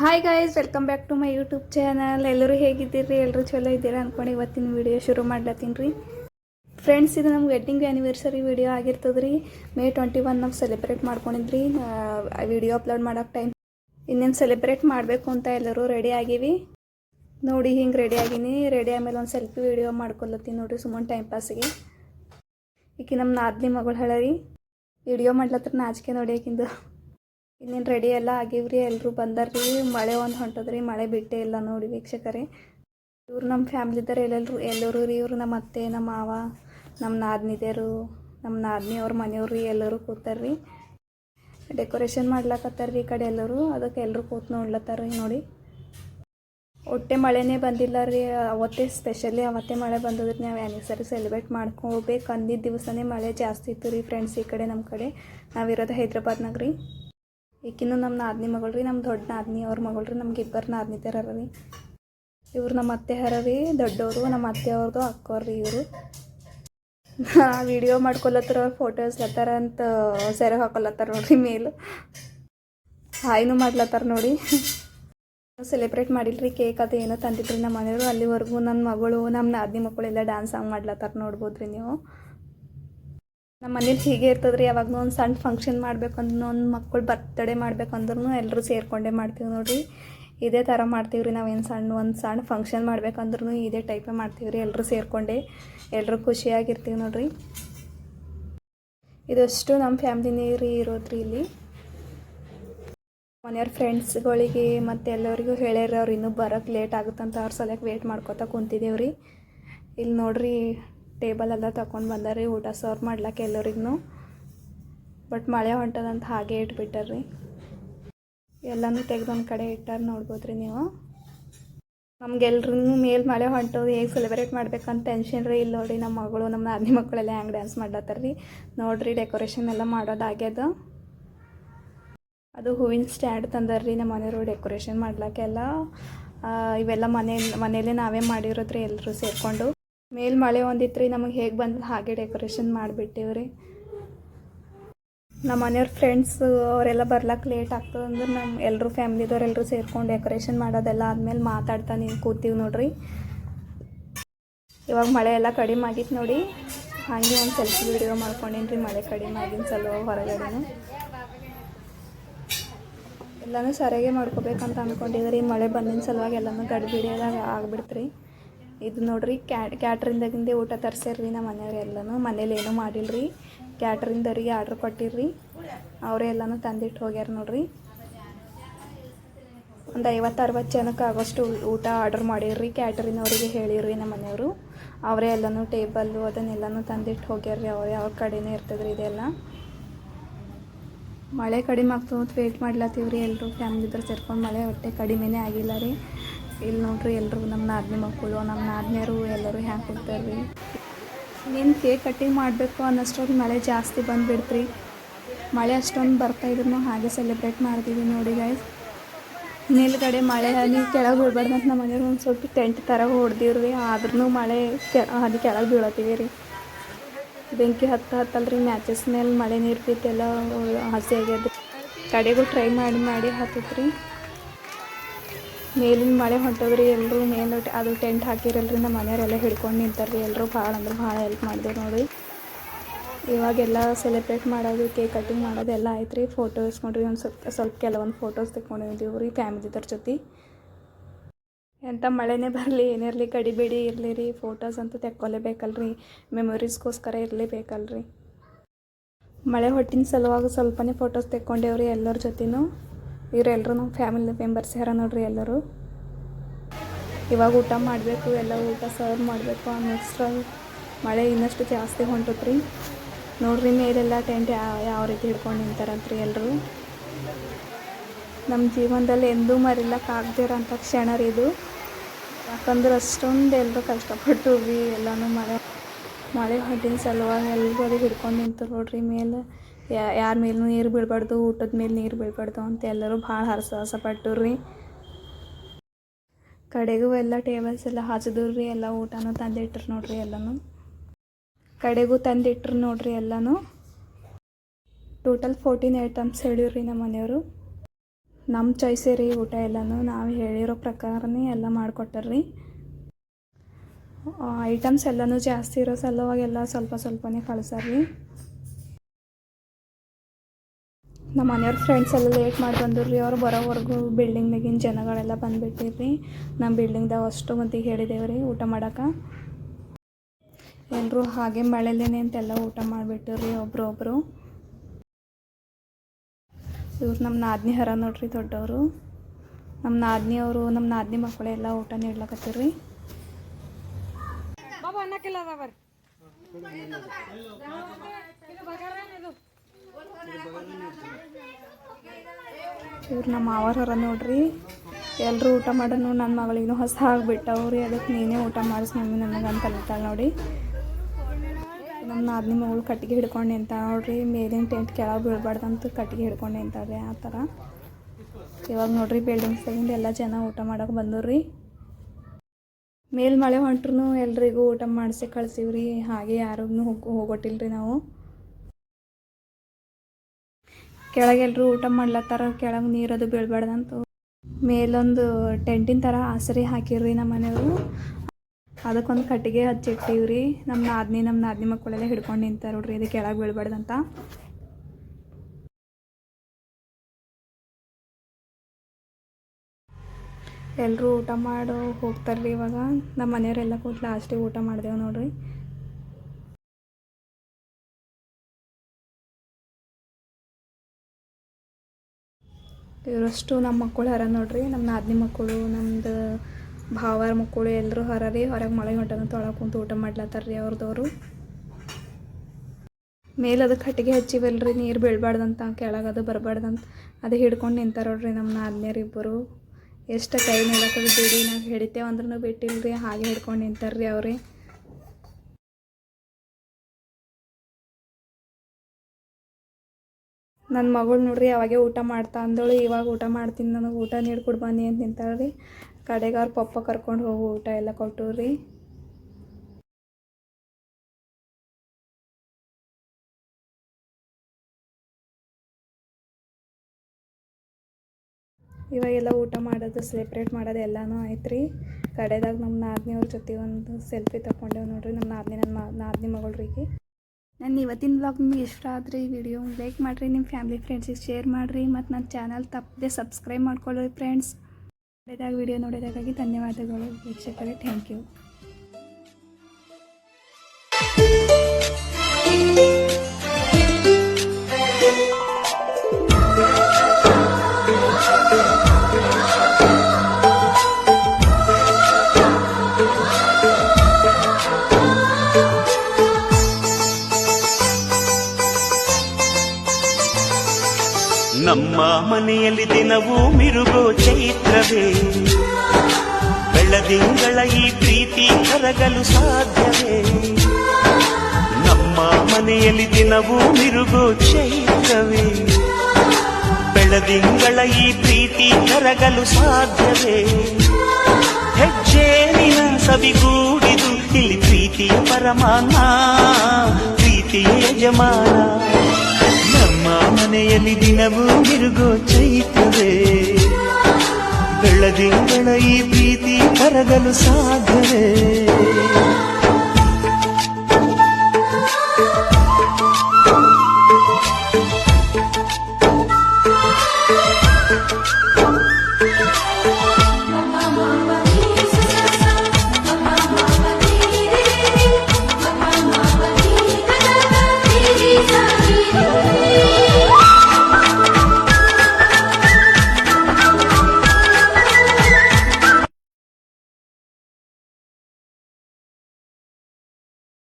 Hi guys welcome back to my YouTube channel ಎಲ್ಲರೂ ಹೇಗಿದ್ದೀರಿ? ಎಲ್ಲರೂ ಚಲೋ ಇದ್ದೀರಾ ಅಂದ್ಕೊಂಡು ಇವತ್ತಿನ ವಿಡಿಯೋ ಶುರು ಮಾಡ್ಲತ್ತೀನಿ ರೀ. ಫ್ರೆಂಡ್ಸ್ ಇದು ನಮ್ಮ ವೆಡ್ಡಿಂಗ್ ಆ್ಯನಿವರ್ಸರಿ ವಿಡಿಯೋ ಆಗಿರ್ತದೆ ರೀ ಮೇ ಟ್ವೆಂಟಿ ಒನ್ ನಾವು ಸೆಲೆಬ್ರೇಟ್ ಮಾಡ್ಕೊಂಡಿದ್ರಿ ವಿಡಿಯೋ ಅಪ್ಲೋಡ್ ಮಾಡೋಕೆ ಟೈಮ್ ಇನ್ನೇನು ಸೆಲೆಬ್ರೇಟ್ ಮಾಡಬೇಕು ಅಂತ ಎಲ್ಲರೂ ರೆಡಿ ಆಗೀವಿ. ನೋಡಿ ಹಿಂಗೆ ರೆಡಿ ಆಗೀನಿ. ರೆಡಿ ಆಮೇಲೆ ಒಂದು ಸೆಲ್ಫಿ ವಿಡಿಯೋ ಮಾಡ್ಕೊಲತ್ತೀನಿ ನೋಡಿರಿ ಸುಮ್ಮನೆ ಟೈಮ್ ಪಾಸಿಗೆ ಈಕಿ ನಮ್ಮ ನಾದ್ನಿ ಮಗಳು ಹೇಳ ರೀ ವಿಡಿಯೋ ಮಾಡ್ಲತ್ತರ ನಾಚಿಕೆ ನೋಡಿ ಆಕಿಂದು ಇನ್ನೇನು ರೆಡಿ ಎಲ್ಲ ಆಗಿವ್ರಿ? ಎಲ್ಲರೂ ಬಂದಾರ್ರಿ? ಮಳೆ ಒಂದು ಹೊಂಟದ್ರಿ, ಮಳೆ ಬಿಟ್ಟೇ ಇಲ್ಲ ನೋಡಿ ವೀಕ್ಷಕರೇ. ಇವ್ರು ನಮ್ಮ ಫ್ಯಾಮ್ಲಿದಾರ ಎಲ್ಲೆಲ್ಲರೂ ಎಲ್ಲರೂ ರೀ? ಇವರು ನಮ್ಮ ಅತ್ತೆ ನಮ್ಮ ಮಾವ ನಮ್ಮ ನಾದ್ನಿದೇರು ನಮ್ಮ ನಾದ್ನಿ ಅವ್ರ ಮನೆಯವ್ರು ರೀ, ಎಲ್ಲರೂ ಕೂತಾರ್ರಿ. ಡೆಕೋರೇಷನ್ ಮಾಡ್ಲಕತ್ತಾರ ರೀ ಈ ಕಡೆ ಎಲ್ಲರೂ. ಅದಕ್ಕೆ ಎಲ್ಲರೂ ಕೂತ್ ನೋಡ್ಲತ್ತಾರ ನೋಡಿ. ಒಟ್ಟೆ ಮಳೆನೇ ಬಂದಿಲ್ಲ ರೀ. ಅವತ್ತೇ ಸ್ಪೆಷಲಿ ಅವತ್ತೇ ಮಳೆ ಬಂದದ್ರಿ ನಾವು ಆ್ಯನಿವರ್ಸರಿ ಸೆಲೆಬ್ರೇಟ್ ಮಾಡ್ಕೋಬೇಕು ಅಂದಿದ್ದ ದಿವಸನೇ ಮಳೆ ಜಾಸ್ತಿ ಇತ್ತು ರೀ ಫ್ರೆಂಡ್ಸ್ ಈ ಕಡೆ ನಮ್ಮ ಕಡೆ. ನಾವಿರೋದು ಹೈದ್ರಾಬಾದ್ನಾಗ ರೀ. ಈಕಿನ್ನು ನಮ್ಮ ನಾದಿನಿ ಮಗಳು ರೀ ನಮ್ಮ ದೊಡ್ಡ ನಾದ್ನಿ ಅವ್ರ ಮಗಳು ರೀ, ನಮ್ಗೆ ಇಬ್ಬರು ನಾದ್ನಿತಾರ ರೀ. ಇವ್ರು ನಮ್ಮ ಅತ್ತೆ ಹರ ರೀ, ದೊಡ್ಡವರು, ನಮ್ಮ ಅತ್ತೆ ಅವ್ರದ್ದು ಅಕ್ಕವ್ರು ರೀ ಇವರು. ವಿಡಿಯೋ ಮಾಡ್ಕೊಲತ್ತರ ಫೋಟೋಸ್ ಲತ್ತಾರ ಅಂತ ಸೆರೆ ಹಾಕೊಲತ್ತಾರ ನೋಡ್ರಿ ಮೇಲ್. ಹಾಯ್ನು ಮಾಡ್ಲತ್ತಾರ ನೋಡಿ. ಸೆಲೆಬ್ರೇಟ್ ಮಾಡಿಲ್ರಿ ಕೇಕ್ ಅದು ಏನೋ ತಂದಿದ್ರಿ ನಮ್ಮ ಮನೆಯವರು. ಅಲ್ಲಿವರೆಗೂ ನನ್ನ ಮಗಳು ನಮ್ಮ ನಾದಿನಿ ಮಕ್ಕಳೆಲ್ಲ ಡ್ಯಾನ್ಸ್ ಹಂಗೆ ಮಾಡ್ಲತ್ತಾರ ನೋಡ್ಬೋದ್ರಿ ನೀವು. ನಮ್ಮ ಮನೇಲಿ ಹೀಗೆ ಇರ್ತದ್ರಿ, ಯಾವಾಗಲೂ ಒಂದು ಸಣ್ಣ ಫಂಕ್ಷನ್ ಮಾಡ್ಬೇಕಂದ್ರೂ ಒಂದು ಮಕ್ಕಳು ಬರ್ತಡೇ ಮಾಡ್ಬೇಕಂದ್ರೂ ಎಲ್ಲರೂ ಸೇರ್ಕೊಂಡೇ ಮಾಡ್ತೀವಿ ನೋಡಿರಿ. ಇದೇ ಥರ ಮಾಡ್ತೀವಿ ರೀ ನಾವೇನು ಸಣ್ಣ, ಒಂದು ಸಣ್ಣ ಫಂಕ್ಷನ್ ಮಾಡ್ಬೇಕಂದ್ರೂ ಇದೇ ಟೈಪೇ ಮಾಡ್ತೀವಿ ರೀ ಎಲ್ಲರೂ ಸೇರ್ಕೊಂಡೆ. ಎಲ್ಲರೂ ಖುಷಿಯಾಗಿರ್ತೀವಿ ನೋಡಿರಿ. ಇದಷ್ಟು ನಮ್ಮ ಫ್ಯಾಮ್ಲಿನೇ ರೀ ಇರೋದ್ರಿ ಇಲ್ಲಿ. ಮನೆಯವ್ರ ಫ್ರೆಂಡ್ಸ್ಗಳಿಗೆ ಮತ್ತು ಎಲ್ಲರಿಗೂ ಹೇಳ್ಯಾರ ಅವ್ರು ಇನ್ನೂ ಬರೋಕ್ಕೆ ಲೇಟ್ ಆಗುತ್ತಂತ, ಅವ್ರ ಸಲಕ್ಕೆ ವೇಟ್ ಮಾಡ್ಕೋತಾ ಕುಂತಿದ್ದೇವೆ ರೀ ಇಲ್ಲಿ ನೋಡ್ರಿ ಟೇಬಲ್ ಎಲ್ಲ ತಗೊಂಡು ಬಂದಾರಿ ಊಟ ಸರ್ವ್ ಮಾಡ್ಲಕ್ಕೆ ಎಲ್ಲರಿಗೂ ಬಟ್ ಮಳೆ ಹೊಂಟದಂತ ಹಾಗೆ ಇಟ್ಬಿಟ್ಟಾರ್ರಿ. ಎಲ್ಲನೂ ತೆಗೆದೊಂದು ಕಡೆ ಇಟ್ಟಾರ ನೋಡ್ಬೋದು ರೀ ನೀವು. ನಮ್ಗೆಲ್ರೂ ಮೇಲೆ ಮಳೆ ಹೊಂಟೋದು ಹೇಗೆ ಸೆಲೆಬ್ರೇಟ್ ಮಾಡ್ಬೇಕಂತ ಟೆನ್ಷನ್ ರೀ ಇಲ್ಲ ನೋಡಿ ನಮ್ಮ ಮಗಳು ನಮ್ಮ ನಾದಿನಿ ಮಕ್ಕಳೆಲ್ಲ ಹ್ಯಾಂಗೆ ಡ್ಯಾನ್ಸ್ ಮಾಡ್ಲತ್ತಾರ್ರಿ. ನೋಡ್ರಿ ಡೆಕೋರೇಷನ್ ಎಲ್ಲ ಮಾಡೋದಾಗ್ಯದ ಅದು. ಹೂವಿನ ಸ್ಟ್ಯಾಂಡ್ ತಂದರ್ರಿ ನಮ್ಮ ಮನೆಯವರು ಡೆಕೋರೇಷನ್ ಮಾಡ್ಲಿಕ್ಕೆಲ್ಲ. ಇವೆಲ್ಲ ಮನೆ ಮನೇಲಿ ನಾವೇ ಮಾಡಿರೋದ್ರಿ ಎಲ್ಲರೂ ಸೇರಿಕೊಂಡು. ಮೇಲ್ ಮಳೆ ಒಂದಿತ್ತು ರೀ ನಮಗೆ ಹೇಗೆ ಬಂದ ಹಾಗೆ ಡೆಕೋರೇಷನ್ ಮಾಡಿಬಿಟ್ಟೇವ್ರಿ. ರೀ ನಮ್ಮ ಮನೆಯವ್ರ ಫ್ರೆಂಡ್ಸ್ ಅವರೆಲ್ಲ ಬರ್ಲಾಕ ಲೇಟ್ ಆಗ್ತದೆ ಅಂದ್ರೆ ನಮ್ಮ ಎಲ್ಲರೂ ಫ್ಯಾಮ್ಲಿದವ್ರು ಎಲ್ಲರೂ ಸೇರ್ಕೊಂಡು ಡೆಕೋರೇಷನ್ ಮಾಡೋದೆಲ್ಲ ಆದಮೇಲೆ ಮಾತಾಡ್ತಾ ನೀವು ಕೂತೀವಿ ನೋಡ್ರಿ. ಇವಾಗ ಮಳೆ ಎಲ್ಲ ಕಡಿಮೆ ಆಗಿತ್ತು ನೋಡಿ. ಹಾಗೆ ಒಂದು ಸೆಲ್ಫಿ ವಿಡಿಯೋ ಮಾಡ್ಕೊಂಡೇನಿ ರೀ ಮಳೆ ಕಡಿಮೆ ಆಗಿನ ಸಲ ಹೊರಗಡೆನು. ಎಲ್ಲನೂ ಸರಿಯಾಗಿ ಮಾಡ್ಕೋಬೇಕಂತ ಅಂದ್ಕೊಂಡಿದ್ರಿ ಮಳೆ ಬಂದಿನ ಸಲುವಾಗಿ ಎಲ್ಲನೂ ಗಡಿಬಿಡಿಯಾದಾಗ ಆಗ್ಬಿಡ್ತ್ರಿ. ಇದು ನೋಡ್ರಿ ಕ್ಯಾ ಕ್ಯಾಟ್ರಿಂದಾಗಿಂದೇ ಊಟ ತರ್ಸ್ಯಾರ್ರಿ ನಮ್ಮ ಮನೆಯವ್ರು ಎಲ್ಲನೂ. ಮನೇಲಿ ಏನೂ ಮಾಡಿಲ್ರಿ. ಕ್ಯಾಟ್ರಿಂದವ್ರಿಗೆ ಆರ್ಡ್ರ್ ಕೊಟ್ಟಿರ್ರಿ. ಅವರೇ ಎಲ್ಲನೂ ತಂದಿಟ್ಟು ಹೋಗ್ಯಾರ ನೋಡ್ರಿ. ಒಂದು ಐವತ್ತು ಅರವತ್ತು ಜನಕ್ಕೆ ಆಗೋಷ್ಟು ಊಟ ಆರ್ಡರ್ ಮಾಡಿರ್ರಿ. ಕ್ಯಾಟ್ರಿನ್ ಅವರಿಗೆ ಹೇಳಿರ್ರಿ ನಮ್ಮ ಮನೆಯವರು. ಅವರೇ ಎಲ್ಲನೂ ಟೇಬಲ್ಲು ಅದನ್ನೆಲ್ಲನೂ ತಂದಿಟ್ಟು ಹೋಗ್ಯಾರ್ರಿ. ಅವರೇ ಅವ್ರ ಕಡೆನೇ ಇರ್ತದ್ರಿ ಇದೆಲ್ಲ. ಮಳೆ ಕಡಿಮೆ ಆಗ್ತದೆ ವೇಟ್ ಮಾಡ್ಲತ್ತೀವ್ರಿ ಎಲ್ಲರೂ ಫ್ಯಾಮ್ಲಿದ್ರು ಸೇರ್ಕೊಂಡು ಮಳೆ ಹೊಟ್ಟೆ ಕಡಿಮೆನೇ ಆಗಿಲ್ಲ ರೀ. ಇಲ್ಲಿ ನೋಡ್ರಿ ಎಲ್ಲರೂ ನಮ್ಮ ನಾದಿನಿ ಮಕ್ಕಳು, ನಮ್ಮ ನಾದಿನಿಯರು ಎಲ್ಲರೂ ಹ್ಯಾಂಗೆ ಕೊಡ್ತಾರೆ ರೀ ಕೇಕ್ ಕಟ್ಟಿಂಗ್ ಮಾಡಬೇಕು ಅನ್ನೋಷ್ಟರಲ್ಲಿ ಮಳೆ ಜಾಸ್ತಿ ಬಂದುಬಿಡ್ತ್ರಿ. ಮಳೆ ಅಷ್ಟೊಂದು ಬರ್ತಾ ಇದ್ರು ಹಾಗೆ ಸೆಲೆಬ್ರೇಟ್ ಮಾಡ್ತೀವಿ ನೋಡಿ ಗಾಯ್ಸ್ ಮೇಲ್ಗಡೆ ಮಳೆ ಅಲ್ಲಿ ಕೆಳಗೆ ಬೀಳ್ಬಾರ್ದು ಅಂತ ನಮ್ಮ ಮನೆಯವ್ರು ಒಂದು ಸ್ವಲ್ಪ ಟೆಂಟ್ ಥರ ಹೊಡೆದಿವ್ರಿ. ಆದ್ರೂ ಮಳೆ ಕೆ ಅದು ಕೆಳಗೆ ಬೀಳತ್ತೀವಿ ರೀ. ಬೆಂಕಿ ಹತ್ತು ಹತ್ತಲ್ರಿ ಮ್ಯಾಚಸ್ ಮೇಲೆ ಮಳೆ ನೀರು ಬಿದ್ದೆಲ್ಲ ಹಸಿ ಆಗ್ಯದ ಕಡೆಗೂ ಟ್ರೈ ಮಾಡಿ ಮಾಡಿ ಹತ್ತತ್ರಿ. ಮೇಲಿನ ಮಳೆ ಹೊಂಟದ್ರಿ ಎಲ್ಲರೂ ಮೇಲೆ ಅದು ಟೆಂಟ್ ಹಾಕಿರಲ್ರಿ, ನಮ್ಮ ಮನೆಯವರೆಲ್ಲ ಹಿಡ್ಕೊಂಡು ನಿಂತಾರ್ರಿ ಎಲ್ಲರೂ ಭಾಳ ಅಂದ್ರೆ ಭಾಳ ಹೆಲ್ಪ್ ಮಾಡಿದೆ ನೋಡಿ ಇವಾಗೆಲ್ಲ ಸೆಲೆಬ್ರೇಟ್ ಮಾಡೋದು, ಕೇಕ್ ಕಟ್ಟಿಂಗ್ ಮಾಡೋದು ಎಲ್ಲ ಆಯ್ತು ರೀ ಫೋಟೋಸ್ ಇಸ್ಕೊಂಡ್ರಿ ಒಂದು ಸ್ವಲ್ಪ ಸ್ವಲ್ಪ ಕೆಲವೊಂದು ಫೋಟೋಸ್ ತೆಕ್ಕೊಂಡಿದ್ದೀವಿ ರೀ ಫ್ಯಾಮಿಲಿದ್ರ ಜೊತೆ. ಎಂಥ ಮಳೆನೇ ಬರಲಿ ಏನಿರಲಿ ಕಡಿಬೇಡಿ ಇರಲಿ ರೀ, ಫೋಟೋಸ್ ಅಂತೂ ತೆಕ್ಕೊಲೇಬೇಕಲ್ರಿ, ಮೆಮೊರೀಸ್ಗೋಸ್ಕರ ಇರಲೇಬೇಕಲ್ರಿ. ಮಳೆ ಹೊಟ್ಟಿನ ಸಲುವಾಗಿ ಸ್ವಲ್ಪನೇ ಫೋಟೋಸ್ ತೆಕ್ಕೊಂಡೇವ್ರಿ ಎಲ್ಲರ ಜೊತೆನೂ. ಇವರೆಲ್ಲರೂ ನಮ್ಮ ಫ್ಯಾಮಿಲಿ ಮೆಂಬರ್ಸ್ ಯಾರ ನೋಡ್ರಿ ಎಲ್ಲರೂ? ಇವಾಗ ಊಟ ಮಾಡಬೇಕು, ಎಲ್ಲ ಊಟ ಸರ್ವ್ ಮಾಡಬೇಕು ಅನ್ನೋಷ್ಟ್ರಲ್ಲಿ ಮಳೆ ಇನ್ನಷ್ಟು ಜಾಸ್ತಿ ಹೊಂಟತ್ರಿ. ನೋಡ್ರಿ ಮೇಲೆಲ್ಲ ಟೆಂಟ್ ಯಾವ ರೀತಿ ಹಿಡ್ಕೊಂಡು ನಿಂತಾರಂತ್ರಿ ಎಲ್ಲರೂ ನಮ್ಮ ಜೀವನದಲ್ಲಿ ಎಂದೂ ಮರಿಲಕ್ಕಾಗ್ದಿರೋಂಥ ಕ್ಷಣ ರೀ ಇದು. ಯಾಕಂದ್ರೆ ಅಷ್ಟೊಂದು ಎಲ್ಲರೂ ಕಷ್ಟಪಟ್ಟು ಎಲ್ಲನೂ ಮಳೆ ಮಳೆ ಹೊಟ್ಟಿನ ಸಲುವಾಗಿ ಎಲ್ಲರೂ ಹಿಡ್ಕೊಂಡು ನಿಂತು ನೋಡ್ರಿ ಮೇಲೆ. ಯಾರ ಮೇಲೂ ನೀರು ಬೀಳಬಾರ್ದು, ಊಟದ ಮೇಲೆ ನೀರು ಬೀಳಬಾರ್ದು ಅಂತ ಎಲ್ಲರೂ ಭಾಳ ಹರಸಾಹಸ ಪಟ್ಟರು ರೀ ಕಡೆಗೂ ಎಲ್ಲ ಟೇಬಲ್ಸ್ ಎಲ್ಲ ಹಚ್ಚಿದ್ರು ರೀ ಎಲ್ಲ ಊಟನೂ ತಂದಿಟ್ರು ನೋಡ್ರಿ ಎಲ್ಲನೂ. ಕಡೆಗೂ ತಂದಿಟ್ರು ನೋಡ್ರಿ ಎಲ್ಲನೂ. ಟೋಟಲ್ ಫೋರ್ಟೀನ್ ಐಟಮ್ಸ್ ಹೇಳಿವ್ರಿ ನಮ್ಮ ಮನೆಯವರು. ನಮ್ಮ ಚಾಯ್ಸೇ ರೀ ಊಟ ಎಲ್ಲನೂ. ನಾವು ಹೇಳಿರೋ ಪ್ರಕಾರನೇ ಎಲ್ಲ ಮಾಡಿಕೊಟ್ಟಾರ್ರಿ. ಐಟಮ್ಸ್ ಎಲ್ಲನೂ ಜಾಸ್ತಿ ಇರೋ ಸಲುವಾಗೆಲ್ಲ ಸ್ವಲ್ಪ ಸ್ವಲ್ಪನೇ ಕಳ್ಸಾರ್ರಿ. ನಮ್ಮ ಮನೆಯವ್ರ ಫ್ರೆಂಡ್ಸ್ ಎಲ್ಲ ಲೇಟ್ ಮಾಡಿ ಬಂದಿರ್ರಿ ಅವ್ರು ಬರೋವರೆಗೂ ಬಿಲ್ಡಿಂಗ್ನಾಗಿನ ಜನಗಳೆಲ್ಲ ಬಂದುಬಿಟ್ಟಿರ್ರಿ ನಮ್ಮ ಬಿಲ್ಡಿಂಗ್ದಾಗ ಅಷ್ಟು ಮಂದಿಗೆ ರೀ ಊಟ ಮಾಡೋಕೆ. ಎಲ್ಲರೂ ಹಾಗೆ ಮಳೆಲೇನೆ ಅಂತೆಲ್ಲ ಊಟ ಮಾಡ್ಬಿಟ್ಟಿರಿ ಒಬ್ರು ಒಬ್ಬರು ಇವ್ರು ನಮ್ಮ ನಾದ್ನಿ ಹರ ನೋಡ್ರಿ ದೊಡ್ಡವರು. ನಮ್ಮ ನಾದ್ನಿ ಅವರು ನಮ್ಮ ನಾದ್ನಿ ಮಕ್ಕಳೆಲ್ಲ ಊಟ ನೀಡ್ಲಕತ್ತೀರ್ರಿ. ಬಾಬಾ ಅನ್ನಕ್ಕಿಲ್ಲ ಇವ್ರು ನಮ್ಮ ಮಾವರ ನೋಡ್ರಿ. ಎಲ್ಲರೂ ಊಟ ಮಾಡೋನು ನನ್ನ ಮಗಳಿಗೂ ಹೊಸ ಆಗ್ಬಿಟ್ಟವ್ರಿ ಅದಕ್ಕೆ ನೀನೇ ಊಟ ಮಾಡಿಸ್, ಮಮ್ಮಿ ಅಂತ ಕಲಿತಾಳೆ ನೋಡಿ. ನಮ್ಮ ನಾದಿನಿ ಮಗಳು ಕಟ್ಟಿಗೆ ಹಿಡ್ಕೊಂಡು ಅಂತ ನೋಡ್ರಿ, ಮೇಲಿನ ಟೆಂಟ್ ಕೆಳಗೆ ಬೀಳ್ಬಾರ್ದಂತ ಕಟ್ಟಿಗೆ ಹಿಡ್ಕೊಂಡು ನಿಂತಾವ್ರಿ ಆ ಥರ ಇವಾಗ ನೋಡ್ರಿ ಬಿಲ್ಡಿಂಗ್ಸ್ದಾಗಿಂದ ಎಲ್ಲ ಜನ ಊಟ ಮಾಡೋಕೆ ಬಂದವ್ರಿ ಮೇಲ್ಮಳೆ ಹೊಂಟ್ರು ಎಲ್ರಿಗೂ ಊಟ ಮಾಡಿಸಿ ರೀ ಹಾಗೆ ಯಾರಿಗೂ ಹೋಗಿ ಹೋಗೋಟಿಲ್ರಿ ನಾವು. ಕೆಳಗೆಲ್ಲರೂ ಊಟ ಮಾಡ್ಲತ್ತಾರ, ಕೆಳಗೆ ನೀರದು ಬೀಳ್ಬಾರ್ದಂತ. ಮೇಲೊಂದು ಟೆಂಟಿನ ಥರ ಆಸರಿ ಹಾಕಿರ್ರಿ ನಮ್ಮ ಮನೆಯವರು. ಅದಕ್ಕೊಂದು ಕಟ್ಟಿಗೆ ಹಚ್ಚಿಟ್ಟಿವ್ರಿ. ನಮ್ಮ ನಾದ್ನಿ ನಮ್ಮ ನಾದ್ನಿ ಮಕ್ಕಳೆಲ್ಲ ಹಿಡ್ಕೊಂಡು ನಿಂತಾರ ನೋಡ್ರಿ, ಇದು ಕೆಳಗೆ ಬೀಳ್ಬಾರ್ದಂತ. ಎಲ್ಲರೂ ಊಟ ಮಾಡೋ ಹೋಗ್ತಾರ್ರಿ ಇವಾಗ. ನಮ್ಮ ಮನೆಯವರೆಲ್ಲ ಕೂತ್ ಲಾಸ್ಟಿಗೆ ಊಟ ಮಾಡಿದೆವು ನೋಡ್ರಿ. ಇವರಷ್ಟು ನಮ್ಮ ಮಕ್ಕಳು ಹರ ನೋಡ್ರಿ. ನಮ್ಮ ನಾದಿನಿ ಮಕ್ಕಳು, ನಮ್ದು ಭಾವಾರ ಮಕ್ಕಳು ಎಲ್ಲರೂ ಹರ ರೀ. ಹೊರಗೆ ಮಳೆ ಹೊಂಟನ ತೊಳಗೆ ಕುಂತು ಊಟ ಮಾಡ್ಲತ್ತಾರ ರೀ ಅವ್ರದವರು. ಮೇಲೆ ಅದು ಕಟ್ಟಿಗೆ ಹಚ್ಚಿವಲ್ರಿ. ನೀರು ಬೀಳ್ಬಾರ್ದಂತ ಕೆಳಗದು ಬರಬಾರ್ದಂತ. ಅದು ಹಿಡ್ಕೊಂಡು ನಿಂತಾರ ನೋಡ್ರಿ ನಮ್ಮ ನಾದಿನಿಯರು ಇಬ್ಬರು. ಎಷ್ಟು ಕೈ ಮೇಲಕ್ಕದು ಬಿಡಿ. ನಾವು ಹಿಡಿತೇವೆ ಅಂದ್ರೂ ಬಿಟ್ಟಿಲ್ರಿ. ಹಾಗೆ ಹಿಡ್ಕೊಂಡು ನಿಂತಾರ್ರಿ ಅವ್ರಿ. ನನ್ನ ಮಗಳು ನೋಡ್ರಿ ಅವಾಗೆ ಊಟ ಮಾಡ್ತಾ ಅಂದಳು, ಇವಾಗ ಊಟ ಮಾಡ್ತೀನಿ ನನಗೆ ಊಟ ನೀಡ್ಕೊಡು ಬನ್ನಿ ಅಂತ ನಿಂತಾಳ್ರಿ. ಕಡೆಗೆ ಅವ್ರ ಪಪ್ಪ ಕರ್ಕೊಂಡು ಹೋಗು, ಊಟ ಎಲ್ಲ ಕೊಟ್ಟು ರೀ ಇವಾಗೆಲ್ಲ ಊಟ ಮಾಡೋದು ಸೆಪ್ರೇಟ್ ಮಾಡೋದು ಎಲ್ಲನೂ ಆಯ್ತು ರೀ ಕಡೆದಾಗ ನಮ್ಮ ನಾದ್ನಿಯವ್ರ ಜೊತೆ ಒಂದು ಸೆಲ್ಫಿ ತಗೊಂಡೇವು ನೋಡ್ರಿ ನಮ್ಮ ನಾದಿನಿ ನನ್ನ ನಾದ್ನಿ ಮಗಳ್ರಿಗೆ. ನನ್ನ ಇವತ್ತಿನ ಬ್ಲಾಗ್ ನಿಮ್ಗೆ ಇಷ್ಟ ಆದರೆ ಈ ವಿಡಿಯೋ ಲೈಕ್ ಮಾಡಿರಿ ನಿಮ್ಮ ಫ್ಯಾಮಿಲಿ ಫ್ರೆಂಡ್ಸಿಗೆ ಶೇರ್ ಮಾಡಿರಿ ಮತ್ತು ನನ್ನ ಚಾನಲ್ ತಪ್ಪದೆ ಸಬ್ಸ್ಕ್ರೈಬ್ ಮಾಡ್ಕೊಳ್ಳಿ ಫ್ರೆಂಡ್ಸ್ ನೋಡಿದಾಗ ವಿಡಿಯೋ ನೋಡಿದಾಗಾಗಿ ಧನ್ಯವಾದಗಳು ವೀಕ್ಷಕರೇ ಥ್ಯಾಂಕ್ ಯು ನಮ್ಮ ಮನೆಯಲ್ಲಿ ದಿನವೂ ಮಿರುಗೋ ಚೈತ್ರವೇ. ಬೆಳದಿಂಗಳ ಈ ಪ್ರೀತಿ ಕರಗಲು ಸಾಧ್ಯವೇ. ನಮ್ಮ ಮನೆಯಲ್ಲಿ ದಿನವೂ ಮಿರುಗೋ ಚೈತ್ರವೇ. ಬೆಳದಿಂಗಳ ಈ ಪ್ರೀತಿ ಕರಗಲು ಸಾಧ್ಯವೇ. ಹೆಜ್ಜೇನಿನ ಸವಿಗೂಡಿದು ಇಲ್ಲಿ ಪ್ರೀತಿಯ ಪರಮಾನ ಪ್ರೀತಿಯ ಯಜಮಾನ. ನಮ್ಮ ಮನೆಯಲ್ಲಿ ದಿನವೂ ತಿರುಗೋ ಚೈತವೇ ಬೆಳ್ಳದಿಂಗಳ ಈ ಪ್ರೀತಿ ಕರಗಲು ಸಾಧ್ಯವೇ.